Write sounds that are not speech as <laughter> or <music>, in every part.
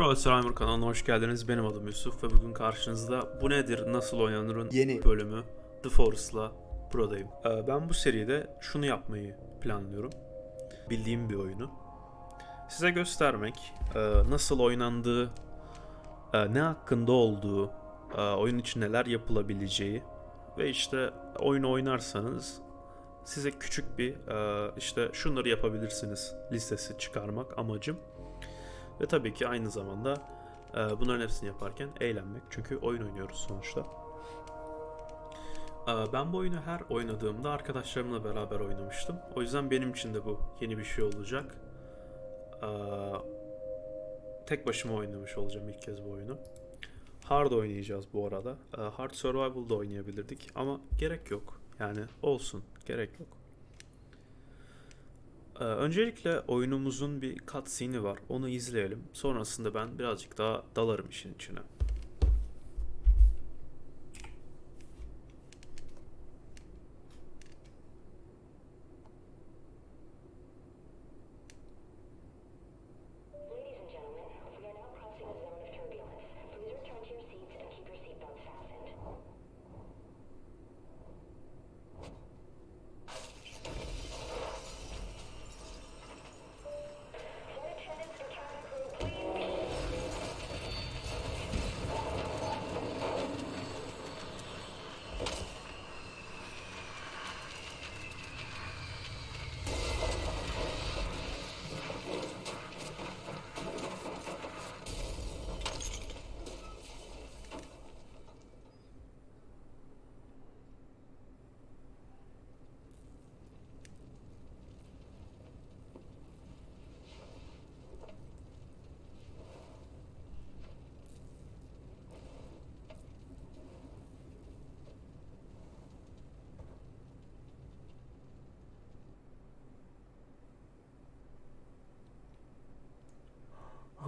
Profesör kanalına hoş geldiniz. Benim adım Yusuf ve bugün karşınızda Bu Nedir Nasıl Oynanır'ın Yeni. bölümü The Forest'la buradayım. Ee, Ben bu seride şunu yapmayı planlıyorum. Bildiğim bir oyunu. Size göstermek, e, nasıl oynandığı, e, ne hakkında olduğu, e, oyun için neler yapılabileceği ve işte oyunu oynarsanız size küçük bir işte şunları yapabilirsiniz listesi çıkarmak amacım. Ve tabii ki aynı zamanda e, bunların hepsini yaparken eğlenmek. Çünkü oyun oynuyoruz sonuçta. E, ben bu oyunu her oynadığımda arkadaşlarımla beraber oynamıştım. O yüzden benim için de bu yeni bir şey olacak. E, tek başıma oynamış olacağım ilk kez bu oyunu. Hard oynayacağız bu arada. E, hard Survival'da oynayabilirdik ama gerek yok. Yani olsun, gerek yok. Ee, öncelikle oyunumuzun bir cutscene'i var. Onu izleyelim. Sonrasında ben birazcık daha dalarım işin içine.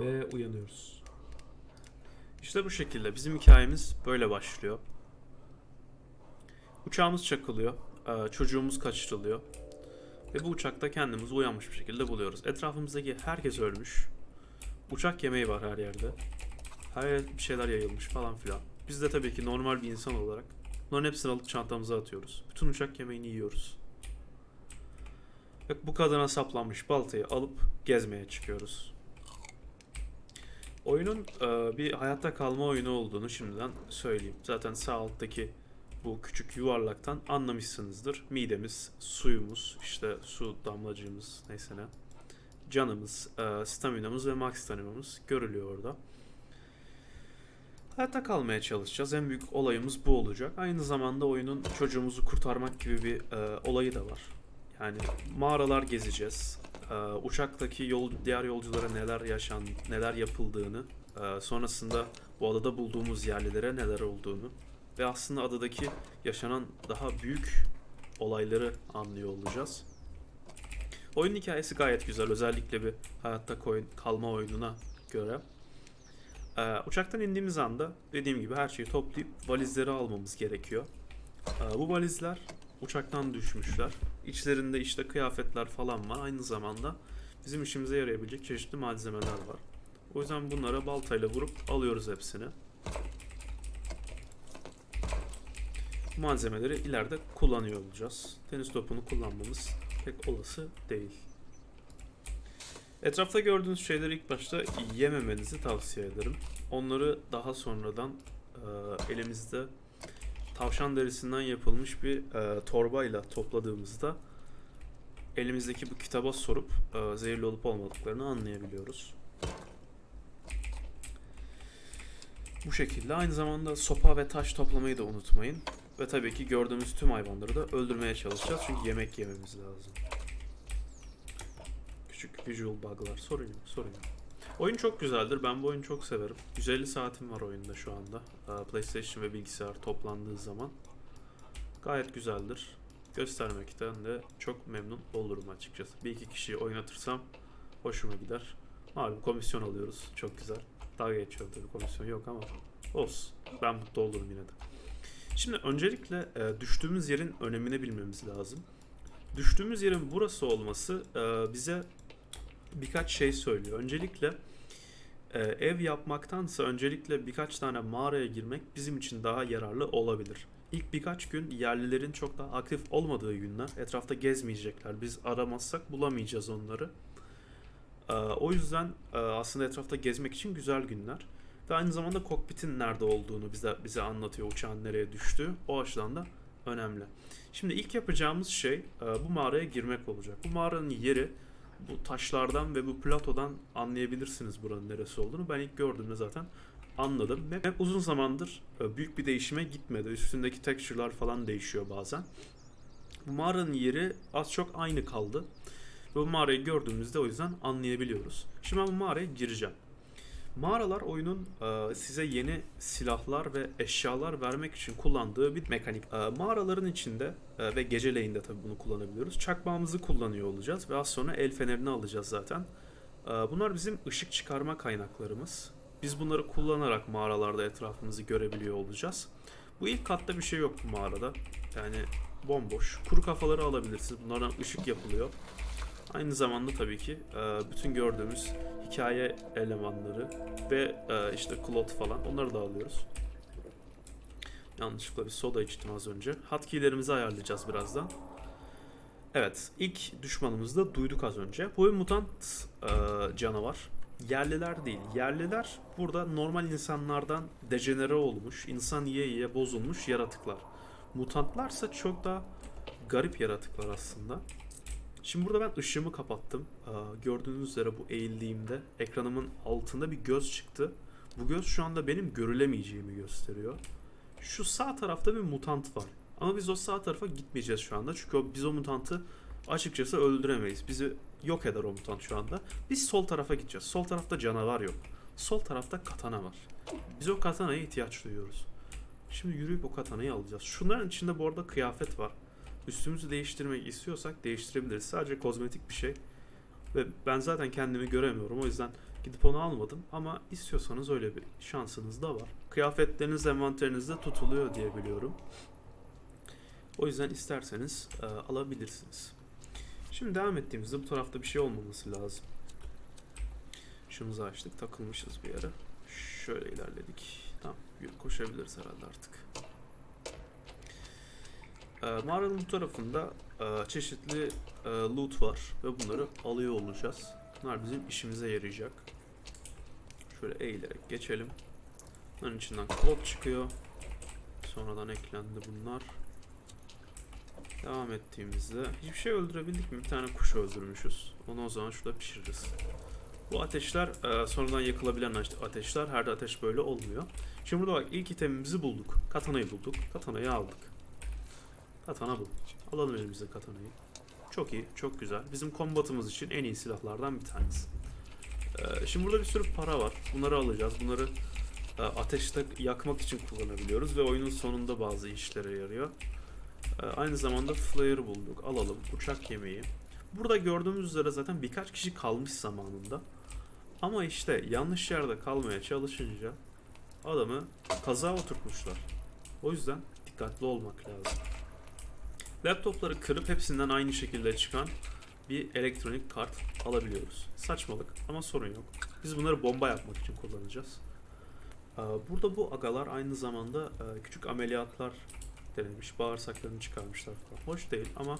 Ve uyanıyoruz. İşte bu şekilde bizim hikayemiz böyle başlıyor. Uçağımız çakılıyor. e, Çocuğumuz kaçırılıyor. Ve bu uçakta kendimizi uyanmış bir şekilde buluyoruz. Etrafımızdaki herkes ölmüş. Uçak yemeği var her yerde. Her yer bir şeyler yayılmış falan filan. Biz de tabii ki normal bir insan olarak bunların hepsini alıp çantamıza atıyoruz. Bütün uçak yemeğini yiyoruz. Ve bu kadına saplanmış baltayı alıp gezmeye çıkıyoruz. Oyunun e, bir hayatta kalma oyunu olduğunu şimdiden söyleyeyim. Zaten sağ alttaki bu küçük yuvarlaktan anlamışsınızdır. Midemiz, suyumuz, işte su damlacığımız neyse ne. Canımız, e, staminamız ve max staminamız görülüyor orada. Hayatta kalmaya çalışacağız. En büyük olayımız bu olacak. Aynı zamanda oyunun çocuğumuzu kurtarmak gibi bir e, olayı da var. Yani mağaralar gezeceğiz. Ee, uçaktaki yol, diğer yolculara neler yaşan, neler yapıldığını, e, sonrasında bu adada bulduğumuz yerlilere neler olduğunu ve aslında adadaki yaşanan daha büyük olayları anlıyor olacağız. Oyunun hikayesi gayet güzel. Özellikle bir hayatta koyun, kalma oyununa göre. Ee, uçaktan indiğimiz anda dediğim gibi her şeyi toplayıp valizleri almamız gerekiyor. Ee, bu valizler uçaktan düşmüşler. İçlerinde işte kıyafetler falan var. Aynı zamanda bizim işimize yarayabilecek çeşitli malzemeler var. O yüzden bunlara baltayla vurup alıyoruz hepsini. Malzemeleri ileride kullanıyor olacağız. Tenis topunu kullanmamız pek olası değil. Etrafta gördüğünüz şeyleri ilk başta yememenizi tavsiye ederim. Onları daha sonradan e, elimizde tavşan derisinden yapılmış bir e, torbayla topladığımızda elimizdeki bu kitaba sorup e, zehirli olup olmadıklarını anlayabiliyoruz. Bu şekilde aynı zamanda sopa ve taş toplamayı da unutmayın. Ve tabii ki gördüğümüz tüm hayvanları da öldürmeye çalışacağız çünkü yemek yememiz lazım. Küçük visual bug'lar sorun yok, sorun yok. Oyun çok güzeldir. Ben bu oyunu çok severim. 150 saatim var oyunda şu anda. PlayStation ve bilgisayar toplandığı zaman. Gayet güzeldir. Göstermekten de çok memnun olurum açıkçası. Bir iki kişiyi oynatırsam hoşuma gider. Malum komisyon alıyoruz. Çok güzel. Daha geçiyor tabii komisyon yok ama olsun. Ben mutlu olurum yine de. Şimdi öncelikle e, düştüğümüz yerin önemini bilmemiz lazım. Düştüğümüz yerin burası olması e, bize birkaç şey söylüyor. Öncelikle Ee, ev yapmaktansa öncelikle birkaç tane mağaraya girmek bizim için daha yararlı olabilir. İlk birkaç gün yerlilerin çok daha aktif olmadığı günler. Etrafta gezmeyecekler. Biz aramazsak bulamayacağız onları. Ee, o yüzden e, aslında etrafta gezmek için güzel günler. Ve aynı zamanda kokpitin nerede olduğunu bize bize anlatıyor uçağın nereye düştüğü. O açıdan da önemli. Şimdi ilk yapacağımız şey e, bu mağaraya girmek olacak. Bu mağaranın yeri bu taşlardan ve bu platodan anlayabilirsiniz buranın neresi olduğunu. Ben ilk gördüğümde zaten anladım. Map uzun zamandır e, büyük bir değişime gitmedi. Üstündeki texture'lar falan değişiyor bazen. Bu mağaranın yeri az çok aynı kaldı. Ve bu mağarayı gördüğümüzde o yüzden anlayabiliyoruz. Şimdi ben bu mağaraya gireceğim. Mağaralar oyunun e, size yeni silahlar ve eşyalar vermek için kullandığı bir mekanik. E, mağaraların içinde e, ve geceleyin de tabii bunu kullanabiliyoruz. Çakmağımızı kullanıyor olacağız ve az sonra el fenerini alacağız zaten. Bunlar bizim ışık çıkarma kaynaklarımız. Biz bunları kullanarak mağaralarda etrafımızı görebiliyor olacağız. Bu ilk katta bir şey yok bu mağarada. Yani bomboş. Kuru kafaları alabilirsiniz. Bunlardan ışık yapılıyor. Aynı zamanda tabii ki bütün gördüğümüz hikaye elemanları ve e, işte Claude falan onları da alıyoruz. Yanlışlıkla bir soda içtim az önce. Hotkey'lerimizi ayarlayacağız birazdan. Evet, ilk düşmanımızı da duyduk az önce. Bu bir mutant e, canavar. Yerliler değil. Yerliler burada normal insanlardan dejenere olmuş, insan yiye yiye bozulmuş yaratıklar. Mutantlarsa çok daha garip yaratıklar aslında. Şimdi burada ben ışığımı kapattım. Gördüğünüz üzere bu eğildiğimde ekranımın altında bir göz çıktı. Bu göz şu anda benim görülemeyeceğimi gösteriyor. Şu sağ tarafta bir mutant var. Ama biz o sağ tarafa gitmeyeceğiz şu anda. Çünkü biz o mutantı açıkçası öldüremeyiz. Bizi yok eder o mutant şu anda. Biz sol tarafa gideceğiz. Sol tarafta canavar yok. Sol tarafta katana var. Biz o katanaya ihtiyaç duyuyoruz. Şimdi yürüyüp o katanayı alacağız. Şunların içinde bu arada kıyafet var. Üstümüzü değiştirmek istiyorsak değiştirebiliriz. Sadece kozmetik bir şey. Ve ben zaten kendimi göremiyorum. O yüzden gidip onu almadım. Ama istiyorsanız öyle bir şansınız da var. Kıyafetleriniz envanterinizde tutuluyor diye biliyorum. O yüzden isterseniz e, alabilirsiniz. Şimdi devam ettiğimizde bu tarafta bir şey olmaması lazım. Şumuzu açtık. Takılmışız bir yere. Şöyle ilerledik. Tamam. Koşabiliriz herhalde artık. Ee, mağaranın bu tarafında e, çeşitli e, loot var ve bunları alıyor olacağız. Bunlar bizim işimize yarayacak. Şöyle eğilerek geçelim. Bunların içinden klot çıkıyor. Sonradan eklendi bunlar. Devam ettiğimizde hiçbir şey öldürebildik mi? Bir tane kuş öldürmüşüz. Onu o zaman şurada pişiririz. Bu ateşler e, sonradan yakılabilen ate- ateşler. Her ateş böyle olmuyor. Şimdi burada bak ilk itemimizi bulduk. Katanayı bulduk. Katanayı aldık. Katana bu. Alalım elimize katanayı. Çok iyi, çok güzel. Bizim kombatımız için en iyi silahlardan bir tanesi. Ee, şimdi burada bir sürü para var. Bunları alacağız. Bunları e, ateşte yakmak için kullanabiliyoruz ve oyunun sonunda bazı işlere yarıyor. Ee, aynı zamanda flare bulduk. Alalım. Uçak yemeği. Burada gördüğümüz üzere zaten birkaç kişi kalmış zamanında. Ama işte yanlış yerde kalmaya çalışınca adamı kaza oturtmuşlar. O yüzden dikkatli olmak lazım. Laptopları kırıp hepsinden aynı şekilde çıkan bir elektronik kart alabiliyoruz. Saçmalık ama sorun yok. Biz bunları bomba yapmak için kullanacağız. Ee, Burada bu agalar aynı zamanda e, küçük ameliyatlar denemiş. Bağırsaklarını çıkarmışlar falan. Hoş değil ama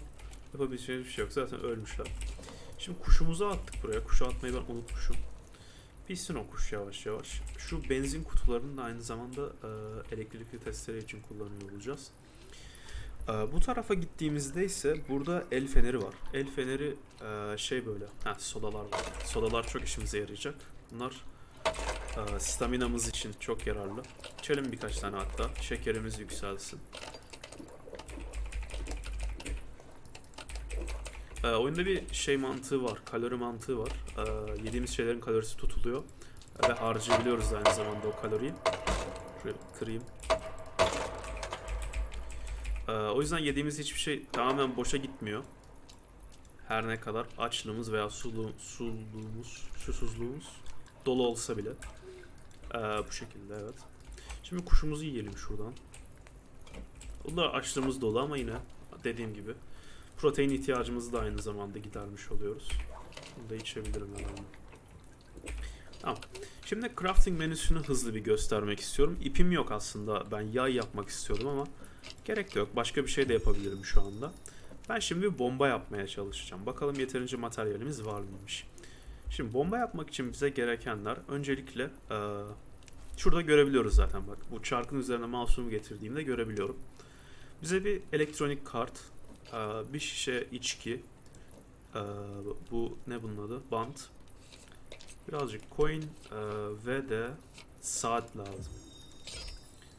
yapabileceğimiz bir şey yok. Zaten ölmüşler. Şimdi kuşumuzu attık buraya. Kuşu atmayı ben unutmuşum. Pişsin o kuş yavaş yavaş. Şu benzin kutularını da aynı zamanda e, elektrikli testere için kullanıyor olacağız. Ee, Bu tarafa gittiğimizde ise burada el feneri var. El feneri e, şey böyle. Ha sodalar var. Sodalar çok işimize yarayacak. Bunlar e, staminamız için çok yararlı. İçelim birkaç tane hatta. Şekerimiz yükselsin. E, oyunda bir şey mantığı var. Kalori mantığı var. E, yediğimiz şeylerin kalorisi tutuluyor. Ve harcayabiliyoruz aynı zamanda o kaloriyi. Şöyle kırayım. Ee, o yüzden yediğimiz hiçbir şey tamamen boşa gitmiyor. Her ne kadar açlığımız veya sulu, suluğumuz, susuzluğumuz dolu olsa bile. Ee, bu şekilde evet. Şimdi kuşumuzu yiyelim şuradan. Bunda açlığımız dolu ama yine dediğim gibi protein ihtiyacımızı da aynı zamanda gidermiş oluyoruz. Bunu da içebilirim herhalde. Tamam. Şimdi crafting menüsünü hızlı bir göstermek istiyorum. İpim yok aslında. Ben yay yapmak istiyordum ama gerek de yok. Başka bir şey de yapabilirim şu anda. Ben şimdi bir bomba yapmaya çalışacağım. Bakalım yeterince materyalimiz var mıymış. Şimdi bomba yapmak için bize gerekenler öncelikle eee, şurada görebiliyoruz zaten bak. Bu çarkın üzerine mouse'umu getirdiğimde görebiliyorum. Bize bir elektronik kart, eee, bir şişe içki, eee, bu ne bunun adı? Bant. Birazcık coin eee, ve de saat lazım.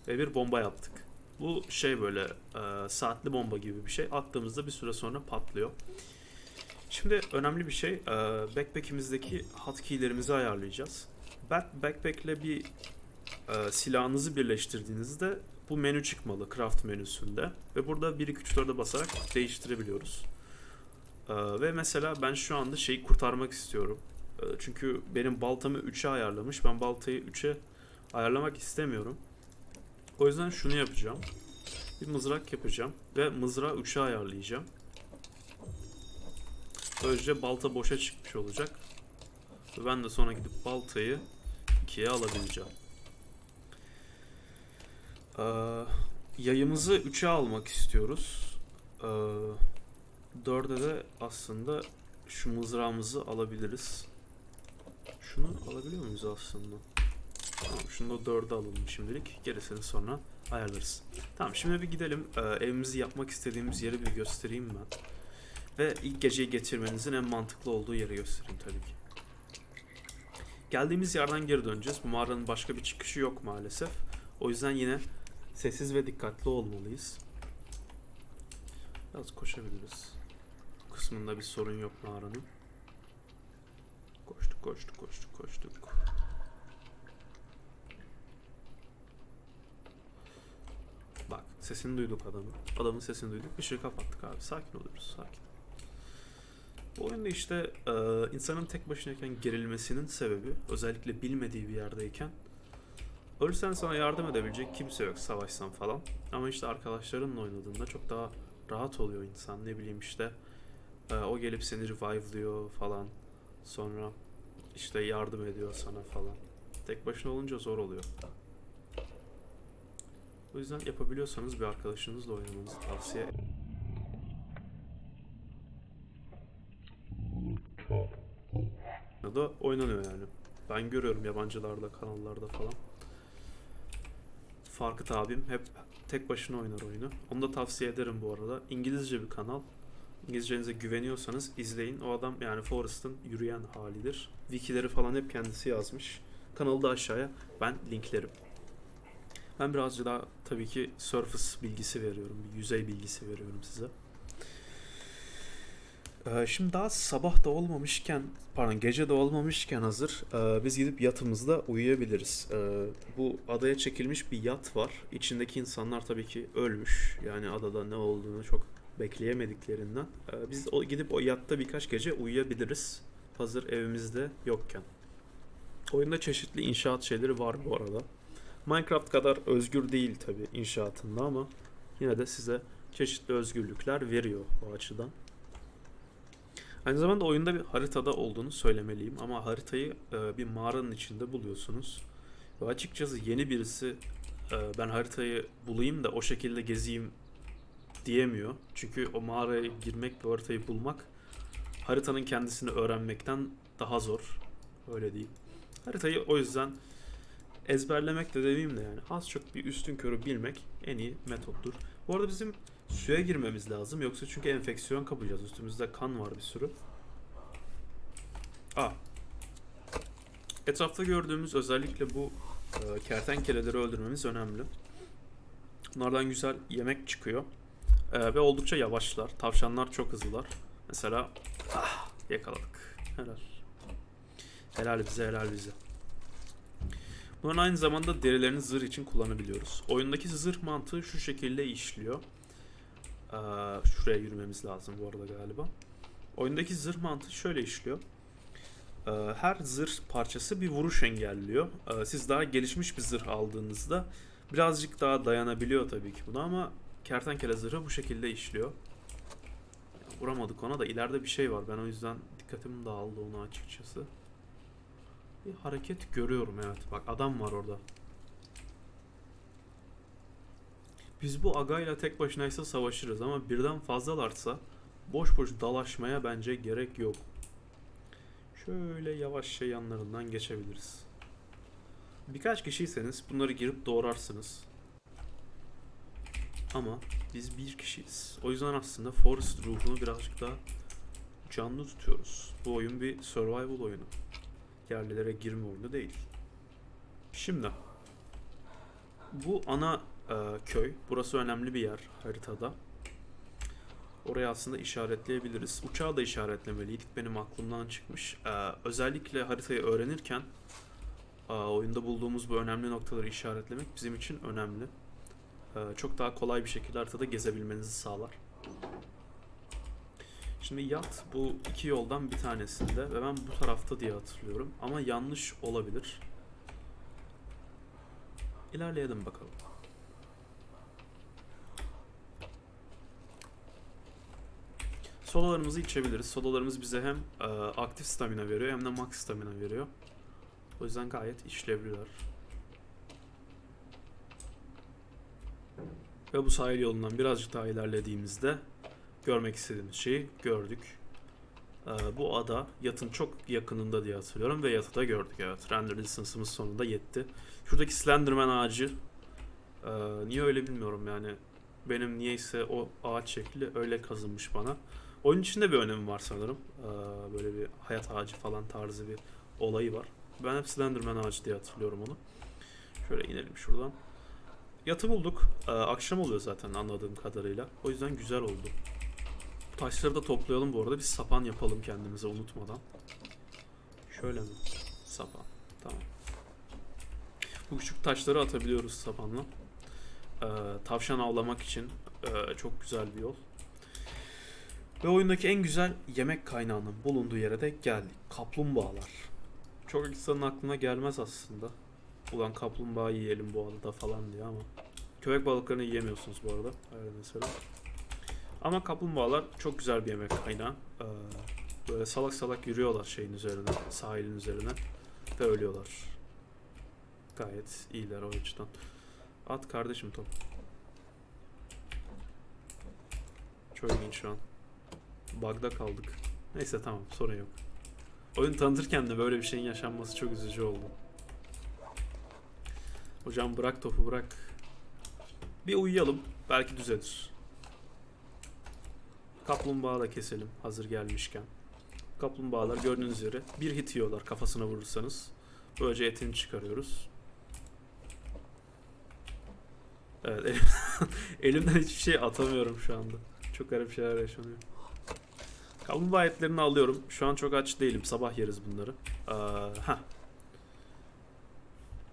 Ve bir bomba yaptık. Bu şey böyle eee, saatli bomba gibi bir şey. Attığımızda bir süre sonra patlıyor. Şimdi önemli bir şey, eee, backpack'imizdeki hotkey'lerimizi ayarlayacağız. Back, backpack'le bir eee, silahınızı birleştirdiğinizde bu menü çıkmalı craft menüsünde ve burada 1 2 3 4'e basarak değiştirebiliyoruz. Eee, ve mesela ben şu anda şeyi kurtarmak istiyorum. Eee, çünkü benim baltamı 3'e ayarlamış. Ben baltayı 3'e ayarlamak istemiyorum. O yüzden şunu yapacağım. Bir mızrak yapacağım ve mızrağı 3'e ayarlayacağım. Böylece balta boşa çıkmış olacak. Ve ben de sonra gidip baltayı 2'ye alabileceğim. Ee, yayımızı 3'e almak istiyoruz. Ee, 4'e de aslında şu mızrağımızı alabiliriz. Şunu alabiliyor muyuz aslında? Tamam, şunu da 4'e alalım şimdilik. Gerisini sonra ayarlarız. Tamam şimdi bir gidelim. Ee, evimizi yapmak istediğimiz yeri bir göstereyim ben. Ve ilk geceyi geçirmenizin en mantıklı olduğu yeri göstereyim tabii ki. Geldiğimiz yerden geri döneceğiz. Bu mağaranın başka bir çıkışı yok maalesef. O yüzden yine sessiz ve dikkatli olmalıyız. Biraz koşabiliriz. Bu kısmında bir sorun yok mağaranın. Koştuk koştuk koştuk koştuk. Bak sesini duyduk adamın. Adamın sesini duyduk. Işığı kapattık abi. Sakin oluyoruz. Sakin. Bu oyunda işte e, insanın tek başınayken gerilmesinin sebebi özellikle bilmediği bir yerdeyken ölsen sana yardım edebilecek kimse yok savaşsan falan. Ama işte arkadaşlarınla oynadığında çok daha rahat oluyor insan. Ne bileyim işte e, o gelip seni revive'lıyor falan. Sonra işte yardım ediyor sana falan. Tek başına olunca zor oluyor. O yüzden yapabiliyorsanız bir arkadaşınızla oynamanızı tavsiye da oynanıyor yani. Ben görüyorum yabancılarda, kanallarda falan. Farkıt abim hep tek başına oynar oyunu. Onu da tavsiye ederim bu arada. İngilizce bir kanal. İngilizcenize güveniyorsanız izleyin. O adam yani Forrest'ın yürüyen halidir. Wikileri falan hep kendisi yazmış. Kanalı da aşağıya ben linklerim. Ben birazcık daha tabii ki surface bilgisi veriyorum. Bir yüzey bilgisi veriyorum size. Ee, Şimdi daha sabah da olmamışken, pardon gece de olmamışken hazır e, biz gidip yatımızda uyuyabiliriz. Ee, Bu adaya çekilmiş bir yat var. İçindeki insanlar tabii ki ölmüş. Yani adada ne olduğunu çok bekleyemediklerinden. Ee, Biz o, gidip o yatta birkaç gece uyuyabiliriz. Hazır evimizde yokken. Oyunda çeşitli inşaat şeyleri var bu arada. Minecraft kadar özgür değil tabii inşaatında ama yine de size çeşitli özgürlükler veriyor o açıdan. Aynı zamanda oyunda bir haritada olduğunu söylemeliyim ama haritayı e, bir mağaranın içinde buluyorsunuz. Ve açıkçası yeni birisi e, ben haritayı bulayım da o şekilde gezeyim diyemiyor. Çünkü o mağaraya girmek ve haritayı bulmak haritanın kendisini öğrenmekten daha zor. Öyle diyeyim. Haritayı o yüzden ezberlemek de demeyeyim de yani az çok bir üstün körü bilmek en iyi metottur. Bu arada bizim suya girmemiz lazım yoksa çünkü enfeksiyon kapacağız. Üstümüzde kan var bir sürü. Aa. Etrafta gördüğümüz özellikle bu e, kertenkeleleri öldürmemiz önemli. Bunlardan güzel yemek çıkıyor. E, ve oldukça yavaşlar. Tavşanlar çok hızlılar. Mesela ah, yakaladık. Helal. Helal bize helal bize. Bunların aynı zamanda derilerini zırh için kullanabiliyoruz. Oyundaki zırh mantığı şu şekilde işliyor. Ee, şuraya yürümemiz lazım bu arada galiba. Oyundaki zırh mantığı şöyle işliyor. Ee, her zırh parçası bir vuruş engelliyor. Ee, siz daha gelişmiş bir zırh aldığınızda birazcık daha dayanabiliyor tabii ki buna ama kertenkele zırhı bu şekilde işliyor. Vuramadık ona da ileride bir şey var. Ben o yüzden dikkatim dağıldı ona açıkçası. Bir hareket görüyorum evet. Bak adam var orada. Biz bu agayla tek başınaysa savaşırız ama birden fazlalarsa boş boş dalaşmaya bence gerek yok. Şöyle yavaşça yanlarından geçebiliriz. Birkaç kişiyseniz bunları girip doğrarsınız. Ama biz bir kişiyiz. O yüzden aslında Forest ruhunu birazcık daha canlı tutuyoruz. Bu oyun bir survival oyunu. Yerlilere girme oyunu değil. Şimdi bu ana e, köy. Burası önemli bir yer haritada. Oraya aslında işaretleyebiliriz. Uçağı da işaretlemeliydik. Benim aklımdan çıkmış. E, özellikle haritayı öğrenirken e, oyunda bulduğumuz bu önemli noktaları işaretlemek bizim için önemli. E, çok daha kolay bir şekilde haritada gezebilmenizi sağlar. Şimdi yat bu iki yoldan bir tanesinde ve ben bu tarafta diye hatırlıyorum. Ama yanlış olabilir. İlerleyelim bakalım. Solalarımızı içebiliriz. Solalarımız bize hem e, aktif stamina veriyor hem de max stamina veriyor. O yüzden gayet işlevliler. Ve bu sahil yolundan birazcık daha ilerlediğimizde görmek istediğimiz şeyi gördük. Ee, bu ada yatın çok yakınında diye hatırlıyorum ve yatı da gördük evet. Render distance'ımız sonunda yetti. Şuradaki Slenderman ağacı ee, niye öyle bilmiyorum yani. Benim niyeyse o ağaç şekli öyle kazınmış bana. Oyun içinde bir önemi var sanırım. Ee, böyle bir hayat ağacı falan tarzı bir olayı var. Ben hep Slenderman ağacı diye hatırlıyorum onu. Şöyle inelim şuradan. Yatı bulduk. Ee, akşam oluyor zaten anladığım kadarıyla. O yüzden güzel oldu. Taşları da toplayalım bu arada. Bir sapan yapalım kendimize unutmadan. Şöyle mi? Sapan. Tamam. Bu küçük taşları atabiliyoruz sapanla. Ee, tavşan avlamak için e, çok güzel bir yol. Ve oyundaki en güzel yemek kaynağının bulunduğu yere de geldik. Kaplumbağalar. Çok insanın aklına gelmez aslında. Ulan kaplumbağa yiyelim bu adada falan diye ama. Köpek balıklarını yiyemiyorsunuz bu arada. Öyle mesela. Ama kaplumbağalar çok güzel bir yemek kaynağı. Ee, böyle salak salak yürüyorlar şeyin üzerine, sahilin üzerine ve ölüyorlar. Gayet iyiler o açıdan. At kardeşim top. Çok ilginç şu an. Bug'da kaldık. Neyse tamam sorun yok. Oyun tanıtırken de böyle bir şeyin yaşanması çok üzücü oldu. Hocam bırak topu bırak. Bir uyuyalım. Belki düzelir. Kaplumbağa da keselim hazır gelmişken. Kaplumbağalar gördüğünüz üzere bir hit yiyorlar kafasına vurursanız. Böylece etini çıkarıyoruz. Evet elim- <laughs> elimden hiçbir şey atamıyorum şu anda. Çok garip şeyler yaşanıyor. Kaplumbağa etlerini alıyorum. Şu an çok aç değilim. Sabah yeriz bunları. Ee.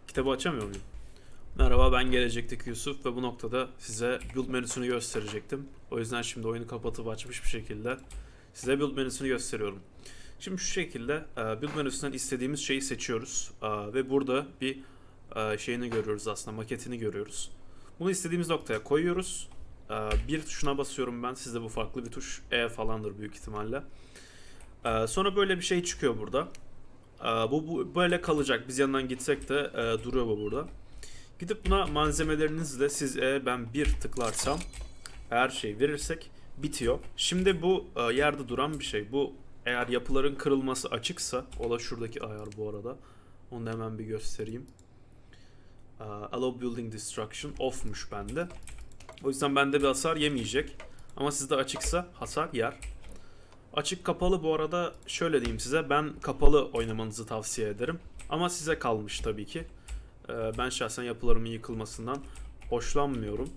Kitabı açamıyor muyum? Merhaba ben gelecekteki Yusuf ve bu noktada size build menüsünü gösterecektim. O yüzden şimdi oyunu kapatıp açmış bir şekilde size build menüsünü gösteriyorum. Şimdi şu şekilde e, build menüsünden istediğimiz şeyi seçiyoruz E, ve burada bir e, şeyini görüyoruz aslında maketini görüyoruz. Bunu istediğimiz noktaya koyuyoruz. Bir tuşuna basıyorum ben sizde bu farklı bir tuş E falandır büyük ihtimalle. Sonra böyle bir şey çıkıyor burada. Bu, bu böyle kalacak biz yanından gitsek de duruyor bu burada. Gidip buna malzemelerinizle siz e, ben bir tıklarsam her şey verirsek bitiyor. Şimdi bu e, yerde duran bir şey. Bu eğer yapıların kırılması açıksa o da şuradaki ayar bu arada. Onu da hemen bir göstereyim. E, Allow Building Destruction off'muş bende. O yüzden bende bir hasar yemeyecek. Ama sizde açıksa hasar yer. Açık kapalı bu arada şöyle diyeyim size ben kapalı oynamanızı tavsiye ederim. Ama size kalmış tabii ki. Ee, Ben şahsen yapılarımın yıkılmasından hoşlanmıyorum.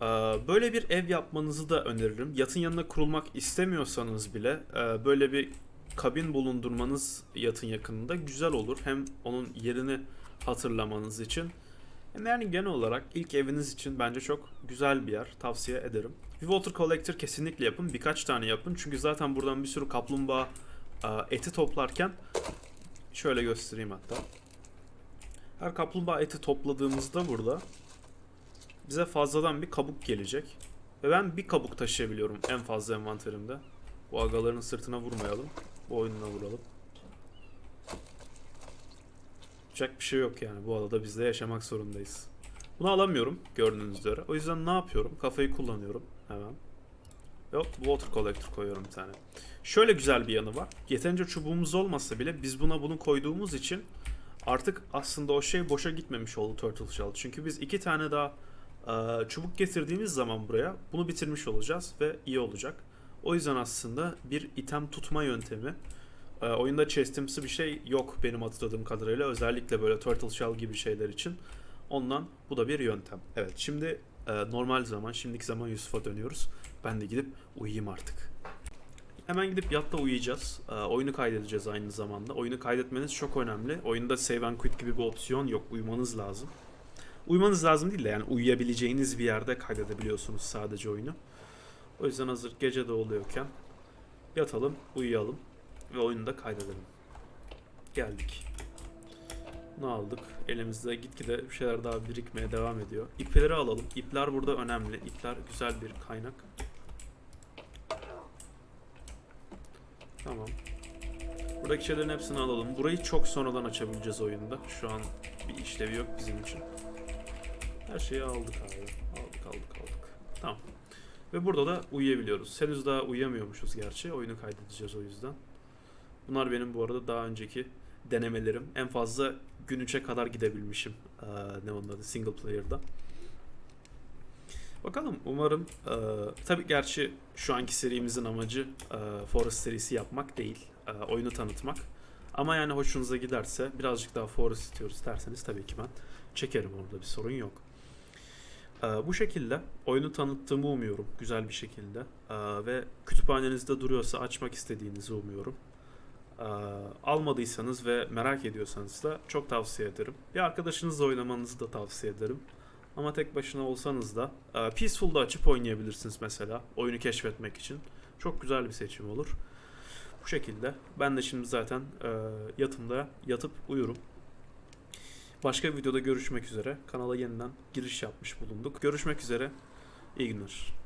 Ee, Böyle bir ev yapmanızı da öneririm. Yatın yanına kurulmak istemiyorsanız bile e, böyle bir kabin bulundurmanız yatın yakınında güzel olur. Hem onun yerini hatırlamanız için hem yani genel olarak ilk eviniz için bence çok güzel bir yer. Tavsiye ederim. Bir water collector kesinlikle yapın. Birkaç tane yapın. Çünkü zaten buradan bir sürü kaplumbağa e, eti toplarken şöyle göstereyim hatta. Her kaplumbağa eti topladığımızda burada bize fazladan bir kabuk gelecek. Ve ben bir kabuk taşıyabiliyorum en fazla envanterimde. Bu agaların sırtına vurmayalım. Bu oyununa vuralım. Yapacak bir şey yok yani. Bu adada biz de yaşamak zorundayız. Bunu alamıyorum gördüğünüz üzere. O yüzden ne yapıyorum? Kafayı kullanıyorum hemen. Yok water collector koyuyorum bir tane. Şöyle güzel bir yanı var. Yeterince çubuğumuz olmasa bile biz buna bunu koyduğumuz için artık aslında o şey boşa gitmemiş oldu Turtle Shell. Çünkü biz iki tane daha e, çubuk getirdiğimiz zaman buraya bunu bitirmiş olacağız ve iyi olacak. O yüzden aslında bir item tutma yöntemi. E, oyunda chestimsi bir şey yok benim hatırladığım kadarıyla. Özellikle böyle Turtle Shell gibi şeyler için. Ondan bu da bir yöntem. Evet şimdi e, normal zaman, şimdiki zaman Yusuf'a dönüyoruz. Ben de gidip uyuyayım artık. Hemen gidip yatta uyuyacağız. E, oyunu kaydedeceğiz aynı zamanda. Oyunu kaydetmeniz çok önemli. Oyunda save and quit gibi bir opsiyon yok. Uyumanız lazım. Uyumanız lazım değil de yani uyuyabileceğiniz bir yerde kaydedebiliyorsunuz sadece oyunu. O yüzden hazır gece de oluyorken yatalım, uyuyalım ve oyunu da kaydedelim. Geldik. Ne aldık? Elimizde gitgide bir şeyler daha birikmeye devam ediyor. İpleri alalım. İpler burada önemli. İpler güzel bir kaynak. Tamam. Buradaki şeylerin hepsini alalım. Burayı çok sonradan açabileceğiz oyunda. Şu an bir işlevi yok bizim için. Her şeyi aldık abi. Aldık aldık aldık. Tamam. Ve burada da uyuyabiliyoruz. Henüz daha uyuyamıyormuşuz gerçi. Oyunu kaydedeceğiz o yüzden. Bunlar benim bu arada daha önceki denemelerim. En fazla gün 3'e kadar gidebilmişim. Ee, ne onun adı? Single player'da. Bakalım umarım e, tabii gerçi şu anki serimizin amacı e, Forest serisi yapmak değil. e, oyunu tanıtmak. Ama yani hoşunuza giderse birazcık daha Forest istiyoruz derseniz tabii ki ben çekerim orada bir sorun yok. E, bu şekilde oyunu tanıttığımı umuyorum güzel bir şekilde. E, ve kütüphanenizde duruyorsa açmak istediğinizi umuyorum. Ee, almadıysanız ve merak ediyorsanız da çok tavsiye ederim. Bir arkadaşınızla oynamanızı da tavsiye ederim. Ama tek başına olsanız da e, Peaceful'da açıp oynayabilirsiniz mesela oyunu keşfetmek için. Çok güzel bir seçim olur. Bu şekilde. Ben de şimdi zaten e, yatımda yatıp uyurum. Başka bir videoda görüşmek üzere. Kanala yeniden giriş yapmış bulunduk. Görüşmek üzere. İyi günler.